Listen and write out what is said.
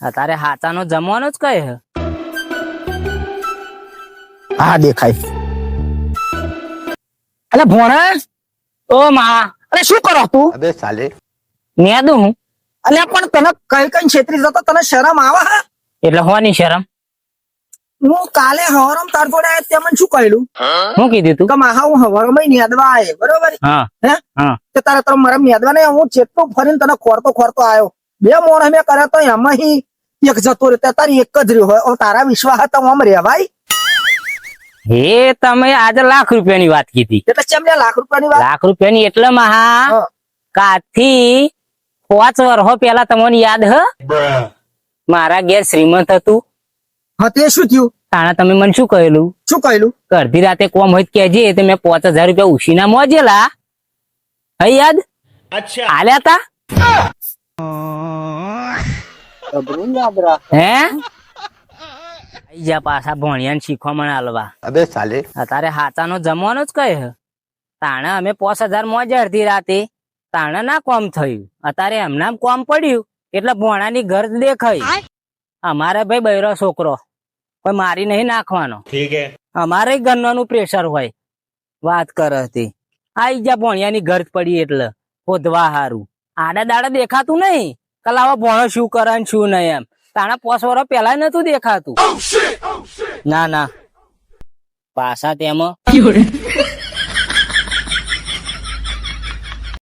તારે હાચાનો જમવાનો જ કઈ હા? દેખાય. અરે ભોણા? ઓ મા અરે શું કરો તું? અબે સાલે. મેં હું. અલે પણ તને કઈ કઈ છેતરી જતો તને શરમ આવે હે? એટલે હોવાની શરમ? હું કાલે હવરમ તાર જોડે આવ્યો તે શું કહેલું? હું કીધું તું? કે માહા હું હવારમ નેદવા આવે બરોબર? હા હે? તો તારે તારો મારા નેદવા ને હું ચેતતો ફરીને તને ખોરતો ખોરતો આવ્યો બે મોણ મેં કર્યા તો એમાં એક જતો રહ્યો તારી એક જ રહ્યો હોય. તારા વિશ્વાસ હતા આમ રેવાય હે તમે આજે લાખ રૂપિયાની વાત કીધી. એટલે ચેમ લાખ રૂપિયાની વાત? લાખ રૂપિયાની એટલે મહા કાથી પાંચ વર્ષો પેલા તમને યાદ હ? મારા ઘેર શ્રીમંત હતું. હા તે શું થયું? તાણા તમે મને શું કહેલું? શું કહેલું? અડધી રાતે કોમ હોય કેજે તો મેં પાંચ હજાર રૂપિયા ઉછીના મોજેલા. હઈ યાદ? આલ્યા તા? પાછા ભણ્યા શીખવા મને હાલવા. અબે સાલે. તારે હાતાનો જમવાનો જ કઈ તાણે અમે પોસ હજાર મોજ અડધી રાતે તાણે ના કોમ થયું. અત્યારે એમના કોમ પડ્યું એટલે ભોણાની ઘર દેખાય. અમારે ભાઈ બૈરો છોકરો કોઈ મારી નહીં નાખવાનો. અમારે ગણવાનું પ્રેશર હોય. વાત કર હતી. આઈ જા ભોણિયાની ઘર પડી એટલે. શોધવા હારું. આડા દાડા દેખાતું નહીં. કલાવા ભોણો શું કરે ને શું નહીં એમ. તાણા પોસ વરો પેલા નતું દેખાતું. ના ના. પાછા તેમાં